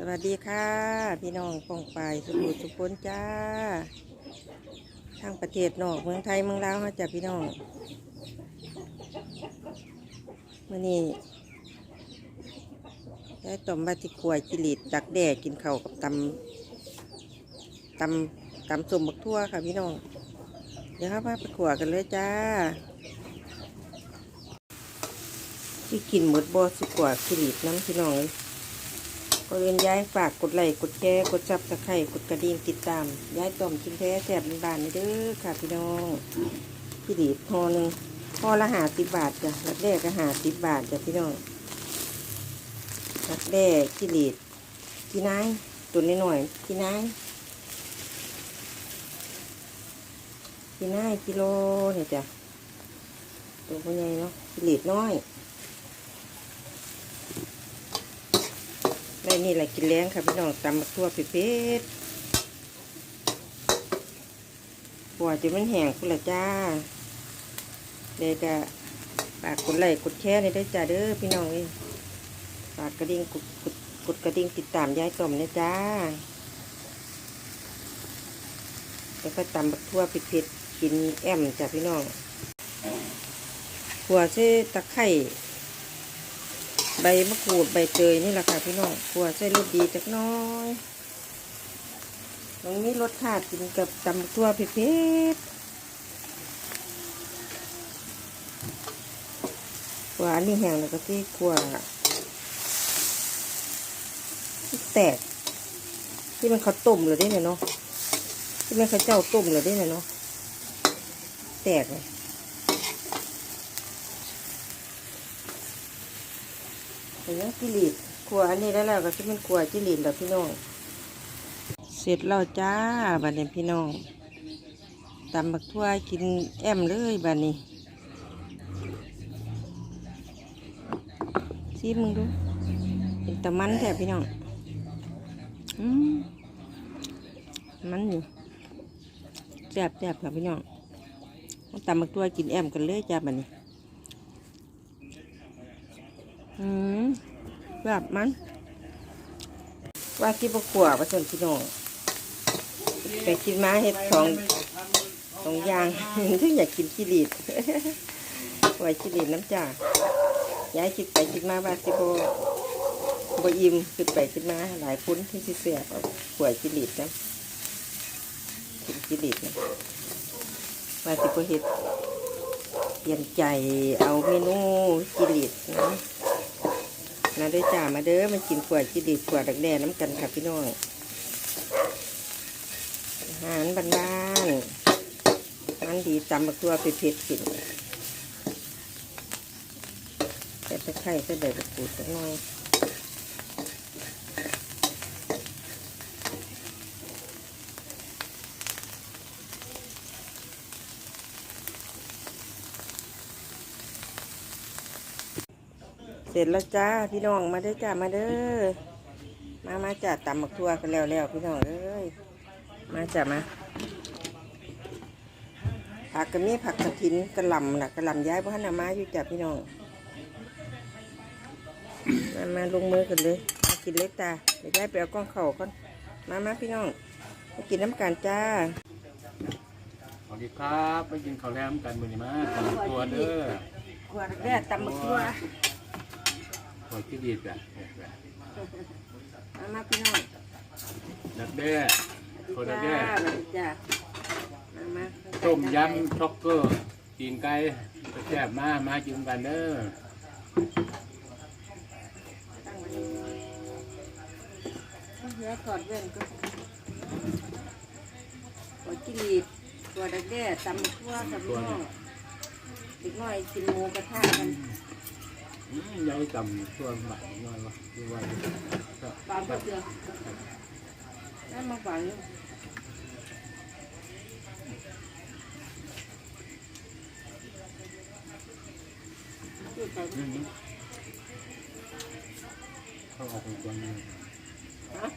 สวัสดีค่ะ พี่น้องปองปายสุขุสุพนจ้า ทางประเทศนอกเมืองไทยเมืองลาวเขาจ้ะพี่น้องมื่อนี้ได้ต้มบาติขวายจิลิดดักแด่กินเข้ากับตำตำตำสมบักทั่วค่ะพี่น้อง เดี๋ยวเข้ามาไปขวกันเลยจ้าที่กินหมดบอสิกว่าจิลิดน้ำพี่น้องเลย ก็เรียนย้ายฝากกดไลค์กดแชร์กดซับสไครต์กดกระดิ่งติดตามย้ายต่อมกินแท้แสบบานนี่เด้อค่ะพี่น้องพี่ดีดพอหนึ่งพอละหาสิบบาทจ้ะรักแรกก็หาสิบบาทจ้ะพี่น้องรักแรกพี่ดีดพี่นายตัวน้อยหน่อยๆพี่นายพี่นายกิโลเนี่ยจ้ะตัวพ่อใหญ่เนาะพี่ดีดน้อย ได้นี่แหละกินแรงค่ะพี่น้องตำบักทั่วเผ็ดๆหัวจะมันแห้งคุณละจ้าเด็กะฝากกดไลค์กดแชร์ในได้จ้าเด้อพี่น้องเอ้ยฝากกระดิ่งกดกดกดกระดิ่งติดตามยายต่อมนะจ้าแล้วก็ตำบักทั่วเผ็ดๆกินแอมจ้ะพี่น้องหัวเส้ตะไคร่ ใบมะกรูดใบเตยนี่แหละค่ะพี่น้องขัวใส่รสดีจักน้อยตรงนี้รสชาติกินกับตำตัวเผ็ดๆหวานนี่แห้งแล้วก็ที่ขัวที่แตก ที่มันเขาต้มเลยได้เนี่ยเนาะที่มันเขาเจ้าต้มเลยได้เนี่ยเนาะแตกเลย เห็น ยังกิริดขัวอันนี้แล้วแล้วก็จะเป็นขัวจิริดแล้วพี่น้อง เสร็จแล้วจ้าบัดนี้พี่น้องตำบักทั่วกินแอมเลยบัดนี้ซีมึงดูเป็นตะมันแท้พี่น้องอืมมันอยู่แซ่บแซ่บค่ะพี่น้องเอาตำบักทั่วกินแอมกันเลยจ้าบัดนี้ อืมแบบมันว่ากินบะขวผสมพี่น้องไปกินมาเห็ดสองสองอย่างถึงอยากกินกิริดไว้กิริดน้ำจ่าย้ายคิดไปคิดมาว่าสิโบบอิ่มคิดไปคิดมาหลายพุ้นที่สิเสียเอาขวดกิริดนะกินกิริดนะว่าสิโบเห็ดเปลี่ยนใจเอาเมนูกิริด จ่ามาเด้อมากินขวดกินดีขวดดักแด่น้ำกันค่ะพี่น้องอาหารบ้านๆมันดีตำมะกตัวเผ็ดๆกินแต่ตะไคร้ใส่ใบมะกูดสักหน่อย เสร็จแล้วจ้าพี่น้องมาเด้อจ้ามาเด้อมามาจ้าตำบักทั่วกันแล้วแล้วพี่น้องเอ้ยมาจ้ามาผักกระมีผักกระถินกระหล่ำน่ะกระหล่ำย้ายบ้านน่ะมาอยู่จ้าพี่น้องมามาลงมือกันเลยมากินเล็กตาเดี๋ยวย้ายไปเอากล้องเข่าก่อนมามาพี่น้องมากินน้ำกันจ้าสวัสดีครับไปกินข้าวแลมกันมือนี้มาตำตัวเด้อขวดแรกตำบักทั่ว ขอที่ดีจ้ะมามาพี่น้องดักแด้ขอดักแด้จ้ามามาต้มยำช็อกเกอร์ตีนไก่แซ่บมามากินกันเด้อตั้งไว้นี่เนื้อถอดเว้นก็หัวจิลีดตัวดักแด้ตำบักทั่วกับน้องเด็กน้อยกินหมูกระทะกัน ยายตำตัวใหม่น้อยวะคือว่าปลาเปลือกนั่นมาฝังจุดไปอืมเขาออกเป็นตัวนี้ฮะ